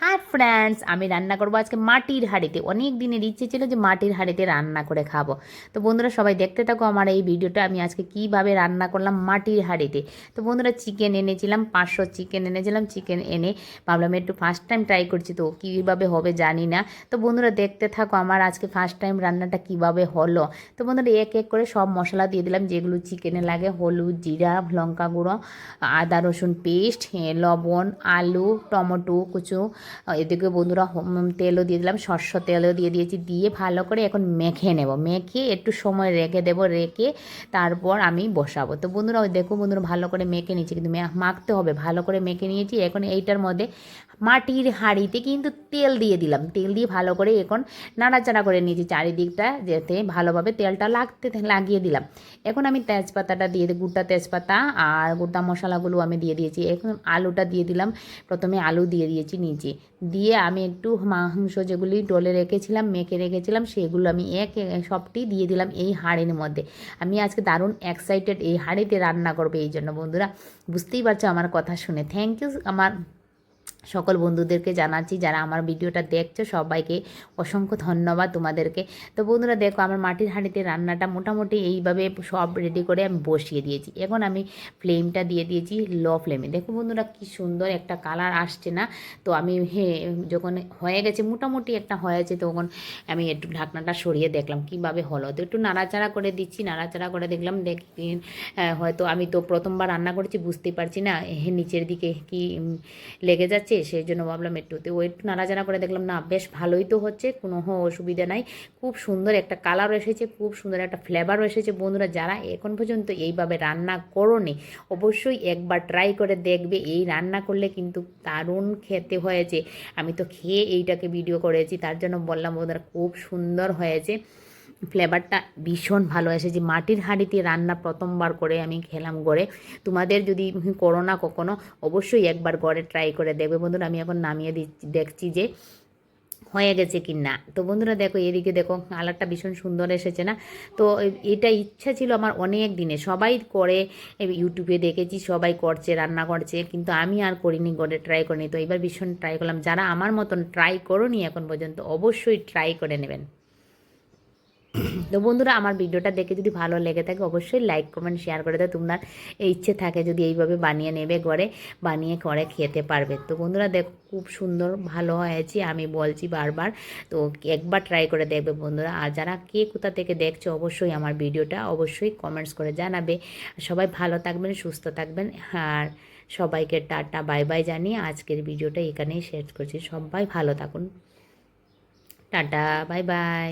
হ্যাঁ ফ্রেন্ডস আমি রান্না করব আজকে মাটির হাঁড়িতে। অনেক দিনের ইচ্ছে ছিল যে মাটির হাঁড়িতে রান্না করে খাব। তো বন্ধুরা, সবাই দেখতে থাকো আমার এই ভিডিওটা। আমি আজকে কীভাবে রান্না করলাম মাটির হাঁড়িতে। তো বন্ধুরা চিকেন এনেছিলাম, পাঁচশো চিকেন এনেছিলাম চিকেন এনে ভাবলাম একটু ফার্স্ট টাইম ট্রাই করছি তো কীভাবে হবে জানি না। তো বন্ধুরা, দেখতে থাকো আমার আজকে ফার্স্ট টাইম রান্নাটা কীভাবে হলো। তো বন্ধুরা, এক এক করে সব মশলা দিয়ে দিলাম, যেগুলো চিকেনে লাগে, হলুদ, জিরা, লঙ্কা গুঁড়ো, আদা, রসুন পেস্ট লবণ, আলু, টমেটো, কুচু এদিকে বন্ধুরা তেলও দিয়ে দিলাম শস্য তেলও দিয়ে দিয়েছি, দিয়ে ভালো করে এখন মেখে নেব। মেখে একটু সময় রেখে দেবো, রেখে তারপর আমি বসাবো। তো বন্ধুরা, ওই দেখো বন্ধুরা, ভালো করে মেখে নিয়েছি, কিন্তু মাখতে হবে। ভালো করে মেখে নিয়েছি, এখন এইটার মধ্যে মাটির হাঁড়িতে কিন্তু তেল দিয়ে দিলাম। তেল দিয়ে ভালো করে এখন নাড়াচাড়া করে নিয়েছি চারিদিকটা, যাতে ভালোভাবে তেলটা লাগতে লাগিয়ে দিলাম। এখন আমি তেজপাতাটা দিয়ে দিই গোটা তেজপাতা আর গোটা মশলাগুলো আমি দিয়ে দিয়েছি। এখন আলুটা দিয়ে দিলাম। প্রথমে আলু দিয়ে দিয়েছি নিচে। দিয়ে আমি একটু মাংস যেগুলি ডলে রেখেছিলাম, মেখে রেখেছিলাম, সেগুলো আমি এক সবটি দিয়ে দিলাম এই হাঁড়ির মধ্যে। আমি আজকে দারুণ এক্সাইটেড এই হাঁড়িতে রান্না করব এই জন্য বন্ধুরা। বুঝতেই পারছ আমার কথা শুনে। থ্যাংক ইউ আমার সকল বন্ধুদেরকে জানাচ্ছি, যারা আমার ভিডিওটা দেখছ, সবাইকে অসংখ্য ধন্যবাদ তোমাদেরকে। তো বন্ধুরা, দেখো, আমার মাটির হাঁড়িতে রান্নাটা মোটামুটি এইভাবে সব রেডি করে আমি বসিয়ে দিয়েছি। এখন আমি ফ্লেমটা দিয়ে দিয়েছি লো ফ্লেমে দেখো বন্ধুরা, কি সুন্দর একটা কালার আসছে না? তো আমি হে, যখন হয়ে গেছে, মোটামুটি একটা হয়েছে, তখন আমি একটু ঢাকনাটা সরিয়ে দেখলাম, কীভাবে হলো। তো একটু নাড়াচাড়া করে দিচ্ছি, নাড়াচাড়া করে দেখলাম, দেখ হয়তো আমি তো প্রথমবার রান্না করেছি বুঝতেই পারছি না নিচের দিকে কি লেগে যাচ্ছে। সেই জন্য ভাবলাম একটু তো ও একটু নাড়াচাড়া করে দেখলাম, না, বেশ ভালোই তো হচ্ছে, কোনো অসুবিধা নাই। খুব সুন্দর একটা কালার এসেছে, খুব সুন্দর একটা ফ্লেভারও এসেছে, বন্ধুরা, যারা এখন পর্যন্ত এইভাবে রান্না করোনি, অবশ্যই একবার ট্রাই করে দেখবে, এই রান্না করলে কিন্তু দারুণ খেতে হয়েছে। আমি তো খেয়ে এইটাকে ভিডিও করেছি, তার জন্য বললাম, বন্ধুরা, খুব সুন্দর হয়েছে। ফ্লেভারটা ভীষণ ভালো এসেছে মাটির হাঁড়িতে রান্না প্রথমবার করে আমি খেলাম গড়ে। তোমাদের যদি করো না কখনো, অবশ্যই একবার গড়ে ট্রাই করে দেখবে। বন্ধুরা, আমি এখন নামিয়ে দিচ্ছি, দেখছি যে হয়ে গেছে কি না তো বন্ধুরা, দেখো, এদিকে দেখো, কালারটা ভীষণ সুন্দর এসেছে না? তো এটা ইচ্ছা ছিল আমার অনেক দিনে। সবাই করে ইউটিউবে দেখেছি, সবাই করছে, রান্না করছে, কিন্তু আমি আর করিনি, গড়ে ট্রাই করিনি। তো এবার ভীষণ ট্রাই করলাম। যারা আমার মতন ট্রাই করোনি এখন পর্যন্ত, অবশ্যই ট্রাই করে নেবেন। তো বন্ধুরা, আমার ভিডিওটা দেখে যদি ভালো লেগে থাকে, অবশ্যই লাইক কমেন্ট শেয়ার করে দাও। তোমার ইচ্ছে থাকে যদি এইভাবে বানিয়ে নেবে ঘরে, বানিয়ে করে খেতে পারবে। তো বন্ধুরা, দেখো, খুব সুন্দর, ভালো হয়েছে, আমি বলছি বারবার। তো একবার ট্রাই করে দেখবে বন্ধুরা। আর যারা কে কোথা থেকে দেখছ, অবশ্যই আমার ভিডিওটা অবশ্যই কমেন্টস করে জানাবে। সবাই ভালো থাকবেন, সুস্থ থাকবেন। আর সবাইকে টাটা বাই বাই জানিয়ে আজকের ভিডিওটা এখানেই শেষ করছি। সবাই ভালো থাকুন। Tata bye bye